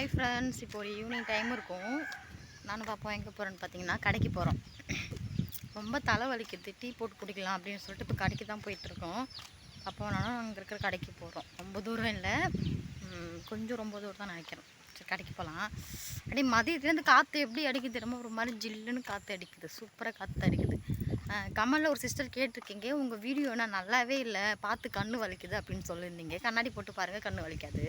Hi friends இப்போ ஒரு evening time இருக்கும். நானும் பார்ப்போம் எங்கே போகிறேன்னு பார்த்தீங்கன்னா கடைக்கு போகிறோம் ரொம்ப தலை வலிக்குது டீ போட்டு குடிக்கலாம் அப்படின்னு சொல்லிட்டு இப்போ கடைக்கு தான் போயிட்டுருக்கோம் அப்போ வேணாலும் அங்கே இருக்கிற கடைக்கு போகிறோம் ரொம்ப தூரம் இல்லை. கொஞ்சம் ரொம்ப தூரம் தான் நினைக்கிறேன். சரி கடைக்கு போகலாம் அப்படியே மதியத்துலேருந்து காற்று எப்படி அடிக்குது ரொம்ப ஒரு மாதிரி ஜில்லுன்னு காற்று அடிக்குது. சூப்பராக காற்று அடிக்குது. கமலில் ஒரு சிஸ்டர் கேட்டிருக்கீங்க. உங்கள் வீடியோ என்ன நல்லாவே இல்லை. பார்த்து கண்ணு வலிக்குது அப்படின்னு சொல்லியிருந்தீங்க. கண்ணாடி போட்டு பாருங்கள் கண்ணு வலிக்காது.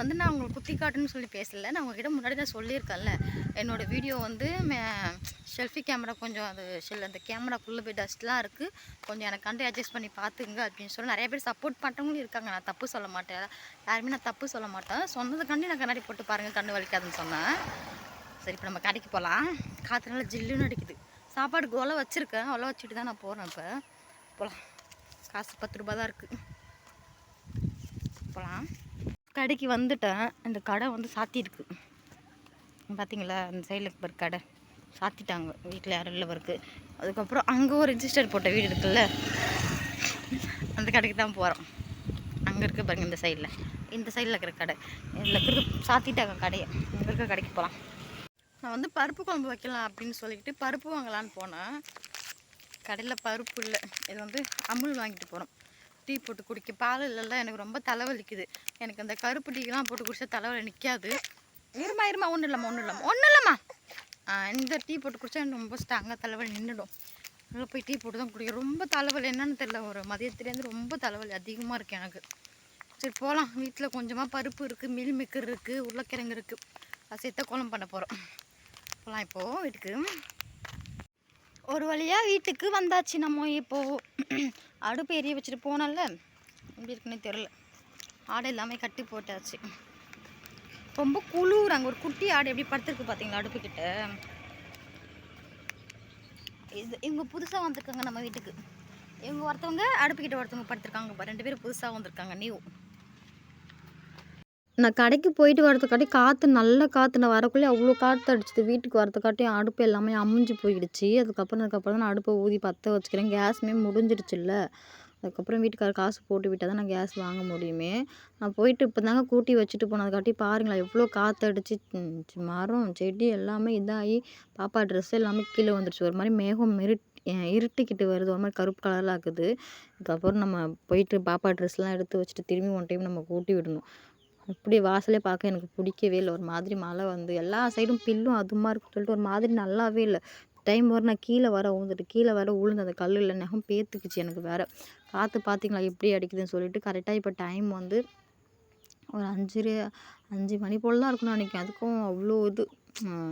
வந்து நான் உங்களுக்கு குத்தி காட்டுன்னு சொல்லி பேசல. நான் உங்ககிட்ட முன்னாடி நான் சொல்லியிருக்கேன்ல. என்னோடய வீடியோ வந்து செல்ஃபி கேமரா கொஞ்சம் அது செல் அந்த கேமராக்குள்ளே போய் டஸ்ட்லாம் இருக்குது கொஞ்சம் எனக்கு கண்டு அட்ஜஸ்ட் பண்ணி பார்த்துங்க அப்படின்னு சொல்லி நிறைய பேர் சப்போர்ட் பண்ணுறவங்களும் இருக்காங்க. நான் தப்பு சொல்ல மாட்டேன். யாருமே நான் தப்பு சொல்ல மாட்டேன். சொன்னதுக்காண்டி நான் கண்ணாடி போட்டு பாருங்கள் கண்ணு வலிக்காதுன்னு சொன்னேன். சரி இப்போ நம்ம கடைக்கு போகலாம் காற்று நல்லா ஜில்லுன்னு அடிக்குது. சாப்பாடு கோலை வச்சுருக்கேன். அவ்வளோ வச்சுட்டு தான் நான் போகிறேன் இப்போ. போகலாம் காசு பத்து ரூபா தான் இருக்குது போகலாம் கடைக்கு வந்துட்டேன். இந்த கடை வந்து சாத்தியிருக்கு. பார்த்தீங்களா அந்த சைடில் இருக்கிற கடை. சாத்திட்டாங்க. வீட்டில் யாரும் இல்லை இருக்கு அதுக்கப்புறம் அங்கே ஒரு ரிஜிஸ்டர் போட்ட வீடு இருக்குல்ல? அந்த கடைக்கு தான் போகிறோம் அங்கே இருக்க பாருங்க இந்த சைடில் இந்த சைடில் இருக்கிற கடை. இதில் இருக்கிறது சாத்திட்டாங்க கடையை. இங்கே இருக்கிற கடைக்கு போகலாம் நான் வந்து பருப்பு குழம்பு வைக்கலாம் அப்படின்னு சொல்லிக்கிட்டு பருப்பு வாங்கலான்னு போனேன். கடையில் பருப்பு இல்லை. இது வந்து அமுல் வாங்கிட்டு போகிறோம் டீ போட்டு குடிக்க பால் இல்லைல்ல எனக்கு ரொம்ப தலைவலிக்குது. எனக்கு அந்த கருப்பு டீக்கெலாம் போட்டு குடிச்சா தலைவலி நிற்காது இருமா இருமா ஒன்றும் இல்லைம்மா ஒன்றும் இல்லைம்மா ஒன்றும் இல்லைம்மா. இந்த டீ போட்டு குடிச்சா எனக்கு ரொம்ப ஸ்ட்ராங்காக தலைவலி நின்றுடும் நல்லா போய் டீ போட்டு தான் குடிக்கும் ரொம்ப தலைவலி என்னன்னு தெரில ஒரு மதியத்துலேருந்து ரொம்ப தலைவலி அதிகமாக இருக்குது எனக்கு. சரி போகலாம் வீட்டில் கொஞ்சமாக பருப்பு இருக்குது மில் மிக்கர் இருக்குது உருளைக்கிழங்கு இருக்குது அது சேர்த்த குழம்பு பண்ண போகிறோம் போகலாம் இப்போது வீட்டுக்கு. ஒரு வழியாக வீட்டுக்கு வந்தாச்சு. நம்ம இப்போது அடுப்பு எரிய வச்சுட்டு போனோம்ல. எப்படி இருக்குன்னு தெரில ஆடை எல்லாமே கட்டி போட்டாச்சு. ரொம்ப குளிர் அங்கே. ஒரு குட்டி ஆடு எப்படி படுத்துருக்கு பார்த்தீங்களா அடுப்புக்கிட்ட? இது இவங்க புதுசாக வந்திருக்காங்க நம்ம வீட்டுக்கு. இவங்க ஒருத்தவங்க அடுப்புக்கிட்ட ஒருத்தவங்க படுத்திருக்காங்க ரெண்டு பேரும் புதுசாக வந்திருக்காங்க. நியூ நான் கடைக்கு போயிட்டு வரதுக்காட்டி காற்று நல்ல காற்று நான் வரக்குள்ளே அவ்வளோ காற்று அடிச்சுது. வீட்டுக்கு வரதுக்காட்டி அடுப்பு எல்லாமே அமுஞ்சு போயிடுச்சு. அதுக்கப்புறம் அதுக்கப்புறம் தான் நான் அடுப்பை ஊதி பற்ற வச்சுக்கிறேன். கேஸுமே முடிஞ்சிடுச்சுல்ல அதுக்கப்புறம் வீட்டுக்கார காசு போட்டு விட்டால் தான் நான் கேஸ் வாங்க முடியுமே. நான் போயிட்டு இப்போ தாங்க கூட்டி வச்சுட்டு போனதுக்காட்டி பாருங்களேன் எவ்வளோ காற்று அடிச்சு மரம் செடி எல்லாமே இதாகி பாப்பா ட்ரெஸ் எல்லாமே கீழே வந்துடுச்சு ஒரு மாதிரி மேகம் இருட் இருட்டிக்கிட்டு வருது. ஒரு மாதிரி கருப்பு கலரில் ஆக்குது அதுக்கப்புறம் நம்ம போயிட்டு பாப்பா ட்ரெஸ்லாம் எடுத்து வச்சுட்டு திரும்பி ஒன் டைம் நம்ம கூட்டி விடணும். அப்படி வாசலே பார்க்க எனக்கு பிடிக்கவே இல்லை. ஒரு மாதிரி மழை வந்து எல்லா சைடும் பில்லும் அதுமாக இருக்குன்னு சொல்லிட்டு ஒரு மாதிரி நல்லாவே இல்லை. டைம் வர நான் கீழே வர விழுந்துட்டு கீழே வர விழுந்து அந்த கல்லில் நகம் பேத்துக்குச்சு எனக்கு வேற. காற்று பார்த்தீங்களா எப்படி அடிக்குதுன்னு சொல்லிட்டு கரெக்டாக இப்போ டைம் வந்து ஒரு அஞ்சரை அஞ்சு மணி போல் தான் இருக்கும்னு நினைக்கிறேன். அதுக்கும் அவ்வளோ இது.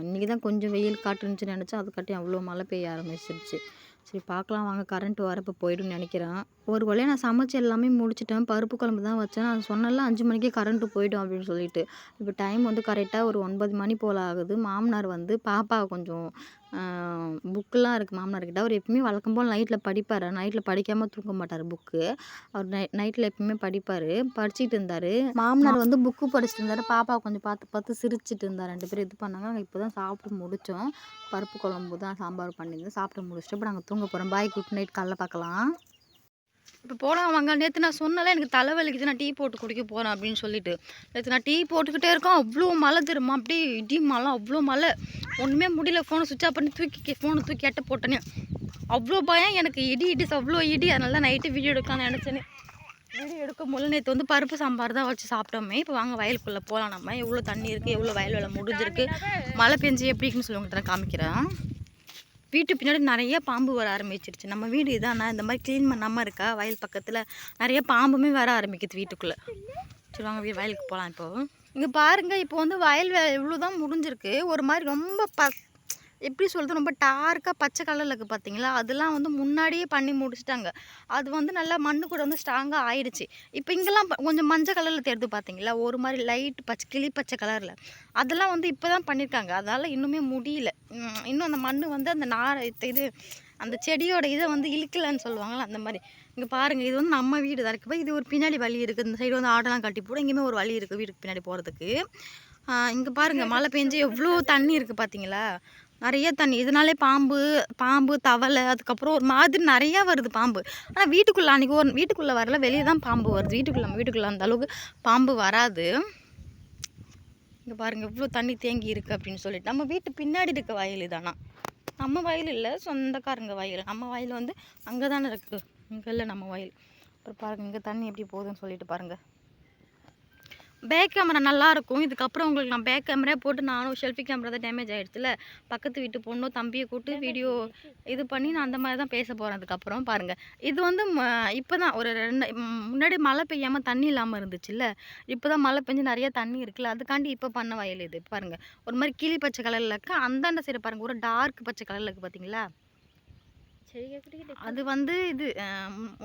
இன்றைக்கி தான் கொஞ்சம் வெயில் காட்டுனுச்சு நினச்சா அதுக்காட்டி அவ்வளோ மழை பெய்ய ஆரம்பிச்சிருச்சு. சரி பார்க்கலாம். வாங்க கரண்ட் வரப்போ போயிடும்னு நினைக்கிறேன். ஒரு வழியாக நான் சமைச்சு எல்லாமே முடிச்சிட்டேன். பருப்பு குழம்பு தான் வச்சேன். நான் சொன்னல அஞ்சு மணிக்கே கரண்ட்டு போய்டும் அப்படின்னு சொல்லிட்டு. இப்போ டைம் வந்து கரெக்டாக ஒரு ஒன்பது மணி போல் ஆகுது. மாமனார் வந்து பாப்பா கொஞ்சம் புக்கெலாம் இருக்குது மாமனார்கிட்ட. அவர் எப்பயுமே வழக்கம் போல் நைட்டில் படிப்பார். நைட்டில் படிக்காமல் தூங்க மாட்டார் புக்கு அவர் நை நைட்டில் எப்பயுமே படிப்பார். படிச்சிட்டு இருந்தார். மாமனார் வந்து புக்கு படிச்சிட்டு இருந்தார். பாப்பா கொஞ்சம் பார்த்து பார்த்து சிரிச்சிட்டு இருந்தார். ரெண்டு பேரும் இது பண்ணாங்க இப்போ தான் சாப்பிட்டு முடித்தோம் பருப்பு குழம்பு தான் சாம்பார் பண்ணியிருந்தோம். சாப்பிட்டு முடிச்சுட்டு இப்போ நாங்கள் தூங்க போகிறோம் பாய் குட் நைட் காலைல பார்க்கலாம் இப்போ போகலாம் வாங்க நேற்று நான் சொன்னால எனக்கு தலைவலிக்குது நான் டீ போட்டு குடிக்க போகிறேன் அப்படின்னு சொல்லிட்டு. நேற்று நான் டீ போட்டுக்கிட்டே இருக்கேன் அவ்வளோ மழை தெரியுமா? அப்படியே இடி மழை அவ்வளோ மழை. ஒன்றுமே முடியல ஃபோனை சுவிட்ச் ஆஃப் பண்ணி தூக்கி ஃபோனை தூக்கி எட்ட போட்டேனே. அவ்வளோ பயம் எனக்கு இடி இடிஸ் அவ்வளோ இடி. அதனால தான் நைட்டு வீடியோ எடுக்கலாம்னு நினச்சேனே. வீடியோ எடுக்க முடியல நேற்று வந்து பருப்பு சாம்பார் தான் வச்சு சாப்பிட்டோமே. இப்போ வாங்க வயலுக்குள்ளே போகலாம் நம்ம. எவ்வளோ தண்ணி இருக்குது எவ்வளோ வயல் வேலை முடிஞ்சிருக்கு மழை பெஞ்சு எப்படி இருக்குன்னு சொல்லி உங்கள்கிட்ட காமிக்கிறேன். வீட்டு பின்னாடி நிறைய பாம்பு வர ஆரம்பிச்சிருச்சு. நம்ம வீடு இதானா? இந்த மாதிரி க்ளீன் பண்ணாமல் இருக்கா? வயல் பக்கத்தில் நிறைய பாம்புமே வர ஆரம்பிக்குது வீட்டுக்குள்ளே. சரி வாங்க வீ- வயலுக்கு போகலாம் இப்போது இங்கே பாருங்கள் இப்போ வந்து வயல் இவ்வளோ தான் முடிஞ்சிருக்கு. ஒரு மாதிரி ரொம்ப ப எப்படி சொல்கிறது ரொம்ப டார்க்காக பச்சை கலரில் இருக்குது பார்த்தீங்களா அதெல்லாம் வந்து முன்னாடியே பண்ணி முடிச்சிட்டாங்க. அது வந்து நல்லா மண்ணு கூட வந்து ஸ்ட்ராங்காக ஆயிடுச்சு. இப்போ இங்கெல்லாம் கொஞ்சம் மஞ்சள் கலரில் தெரியுது பார்த்தீங்களா ஒரு மாதிரி லைட் பச்சை கிளி பச்சை கலரில். அதெல்லாம் வந்து இப்போ தான் பண்ணியிருக்காங்க அதனால் இன்னுமே முடியல. இன்னும் அந்த மண் வந்து அந்த நார் இது அந்த செடியோட இதை வந்து இழுக்கலன்னு சொல்லுவாங்கள்ல அந்த மாதிரி. இங்கே பாருங்கள் இது வந்து நம்ம வீடு தான் இருக்குது இது ஒரு பின்னாடி வழி இருக்குது இந்த சைடு வந்து ஆடெல்லாம் கட்டி போட இங்கேயுமே ஒரு வழி இருக்குது வீட்டுக்கு பின்னாடி போகிறதுக்கு இங்கே பாருங்கள் மழை பெஞ்சு எவ்வளோ தண்ணி இருக்குது பார்த்தீங்களா நிறைய தண்ணி. இதனாலே பாம்பு பாம்பு தவளை அதுக்கப்புறம் ஒரு மாதிரி நிறையா வருது பாம்பு. ஆனால் வீட்டுக்குள்ளே அன்றைக்கி ஒரு வீட்டுக்குள்ளே வரல வெளியே தான் பாம்பு வருது. வீட்டுக்குள்ளே வீட்டுக்குள்ளே அந்த அளவுக்கு பாம்பு வராது. இங்கே பாருங்கள் இவ்வளோ தண்ணி தேங்கி இருக்குது அப்படின்னு சொல்லிட்டு. நம்ம வீட்டு பின்னாடி இருக்க வயல் இதானா? நம்ம வயல் இல்லை சொந்தக்காரங்க வயல். நம்ம வயல் வந்து அங்கே தானே இருக்குது இங்கே இல்லை நம்ம வயல். அப்புறம் பாருங்கள் இங்கே தண்ணி எப்படி போகுதுன்னு சொல்லிட்டு பாருங்கள் பேக் கேமரா நல்லா இருக்கும் இதுக்கப்புறம் உங்களுக்கு நான் பேக் கேமரா போட்டு நானும் ஷெல்ஃபி கேமரா தான் டேமேஜ் ஆகிடுச்சுல பக்கத்து வீட்டு பொண்ணோ தம்பியை கூப்பிட்டு வீடியோ இது பண்ணி நான் அந்த மாதிரி தான் பேச போகிறேன் அதுக்கப்புறம் பாருங்கள் இது வந்து இப்போ தான் ஒரு ரெண்டு முன்னாடி மழை பெய்யாமல் தண்ணி இல்லாமல் இருந்துச்சுல்ல இப்போ தான் மழை பெஞ்சு நிறைய தண்ணி இருக்குல்ல. அதுக்காண்டி இப்போ பண்ண வயல் இது. பாருங்கள் ஒரு மாதிரி கிளி பச்சை கலரில் இருக்கு. அந்தாண்ட சைடு பாருங்கள் ஒரு டார்க் பச்சை கலரில் இருக்குது பார்த்தீங்களா அது வந்து இது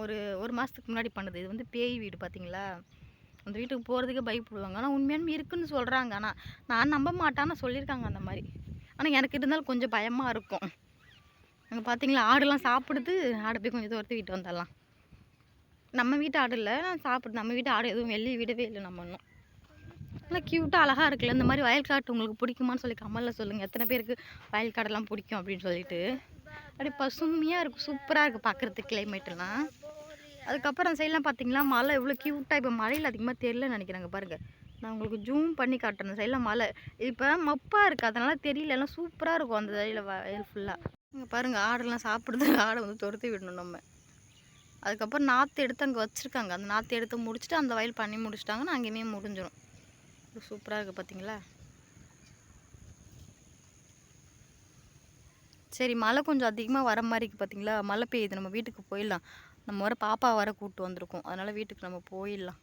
ஒரு ஒரு மாதத்துக்கு முன்னாடி பண்ணுது. இது வந்து பேய் வீடு பார்த்தீங்களா அந்த வீட்டுக்கு போகிறதுக்கே பயப்படுவாங்க. ஆனால் உண்மையான இருக்குன்னு சொல்கிறாங்க ஆனால் நான் நம்ப மாட்டான்னு சொல்லியிருக்காங்க அந்த மாதிரி. ஆனால் எனக்கு இருந்தாலும் கொஞ்சம் பயமாக இருக்கும். அங்கே பார்த்தீங்களா ஆடுலாம் சாப்பிடுது. ஆடு போய் கொஞ்சம் தூரத்து வீட்டு வந்துடலாம். நம்ம வீட்டு ஆடு இல்லை. சாப்பிடுது. நம்ம வீட்டு ஆடு எதுவும் வெளியே விடவே இல்லை நம்ம இன்னும். நல்லா க்யூட்டாக அழகாக இருக்குல்ல. இந்த மாதிரி வயல்காட்டு உங்களுக்கு பிடிக்குமான்னு சொல்லி கமலில் சொல்லுங்கள் எத்தனை பேருக்கு வயல்காடெல்லாம் பிடிக்கும் அப்படின்னு சொல்லிட்டு. அப்படியே பசுமையாக இருக்கும். சூப்பராக இருக்குது பார்க்குறதுக்கு கிளைமேட்டெல்லாம் அதுக்கப்புறம் அந்த சைட்லாம் பார்த்தீங்களா மலை எவ்வளோ க்யூட்டாக இப்போ மழையில் அதிகமாக தெரியலன்னு நினைக்கிறாங்க பாருங்கள் நான் உங்களுக்கு ஜூம் பண்ணி காட்டுறேன் அந்த சைடில் மலை. இப்போ மப்பாக இருக்குது அதனால தெரியல எல்லாம் சூப்பராக இருக்கும் அந்த சைடில் வயல் ஃபுல்லாக இங்கே பாருங்கள் ஆடெல்லாம் சாப்பிடுது ஆடை வந்து துரத்தி விடணும் நம்ம. அதுக்கப்புறம் நாற்று எடுத்து அங்கே வச்சுருக்காங்க. அந்த நாற்று எடுத்து முடிச்சுட்டு அந்த வயல் பண்ணி முடிச்சிட்டாங்கன்னா அங்கேயுமே முடிஞ்சிடும் சூப்பராக இருக்குது பார்த்தீங்களா சரி மழை கொஞ்சம் அதிகமாக வர மாதிரி இருக்குது பார்த்தீங்களா மழை பெய்யுது நம்ம வீட்டுக்கு போயிடலாம். நம்ம வர பாப்பா வர கூப்பிட்டு வந்திருக்கோம். அதனால வீட்டுக்கு நம்ம போயிடலாம்.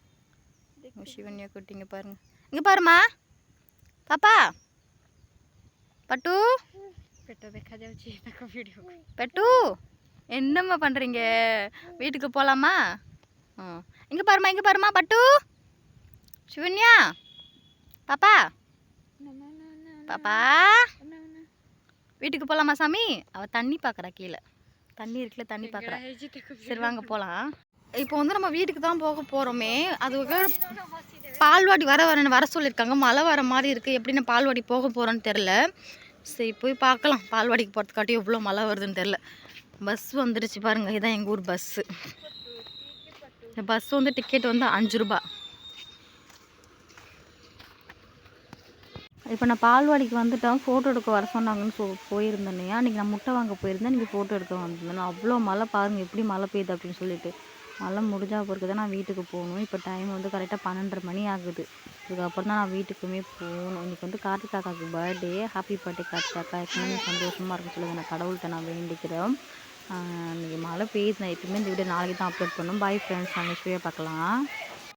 சிவன்யா கூட்டிங்க பாருங்கள் இங்கே பாருமா பாப்பா. பட்டு. பெட்டு. என்னம்மா பண்ணுறீங்க வீட்டுக்கு போகலாமா ம் இங்கே பாருமா இங்கே பாருமா பட்டு. சிவன்யா. பாப்பா. பாப்பா. வீட்டுக்கு போகலாமா சாமி? அவள் தண்ணி பார்க்குறா கீழே. தண்ணி இருக்குல்ல தண்ணி பார்க்குறேன் சரி வாங்க போகலாம் இப்போ வந்து நம்ம வீட்டுக்கு தான் போக போகிறோமே அதுக்காக பால்வாடி வர வரன்னு வர சொல்லியிருக்காங்க மழை வர மாதிரி இருக்குது எப்படின்னு பால்வாடி போக போகிறோன்னு தெரில சரி போய் பார்க்கலாம். பால்வாடிக்கு போகிறதுக்காட்டி எவ்வளோ மழை வருதுன்னு தெரில பஸ் வந்துடுச்சு பாருங்கள் இதுதான் எங்கள் ஊர் பஸ்ஸு. பஸ் வந்து டிக்கெட் வந்து அஞ்சு ரூபா இப்போ நான் பால்வாடிக்கு வந்துட்டேன் ஃபோட்டோ எடுக்க வர சொன்னாங்கன்னு சொ போயிருந்தேன். அன்றைக்கி நான் முட்டை வாங்க போயிருந்தேன் இன்றைக்கி ஃபோட்டோ எடுக்க வந்திருந்தேன் அவ்வளோ மழை பாருங்கள் எப்படி மழை பெய்யுது அப்படின்னு சொல்லிட்டு. மழை முடிஞ்சா பிறகு தான் நான் வீட்டுக்கு போகணும். இப்போ டைம் வந்து கரெக்டாக பன்னெண்டரை மணி ஆகுது. இதுக்கப்புறம் தான் நான் வீட்டுக்குமே போகணும். இன்றைக்கி வந்து கார்த்திக் காக்காவுக்கு பர்த்டே ஹாப்பி பர்த்டே கார்த்திக் காக்கா எப்பவுமே சந்தோஷமாக இருக்குன்னு சொல்லி நான் கடவுள்கிட்ட நான் வேண்டிக்கிறேன். இன்றைக்கி இன்னைக்கு மழை பெய்யுது. நான் எப்பயுமே இந்த வீடியோ நாளைக்கு தான் அப்லோட் பண்ணும். பாய் ஃப்ரெண்ட்ஸ் நாங்கள் பார்க்கலாம்.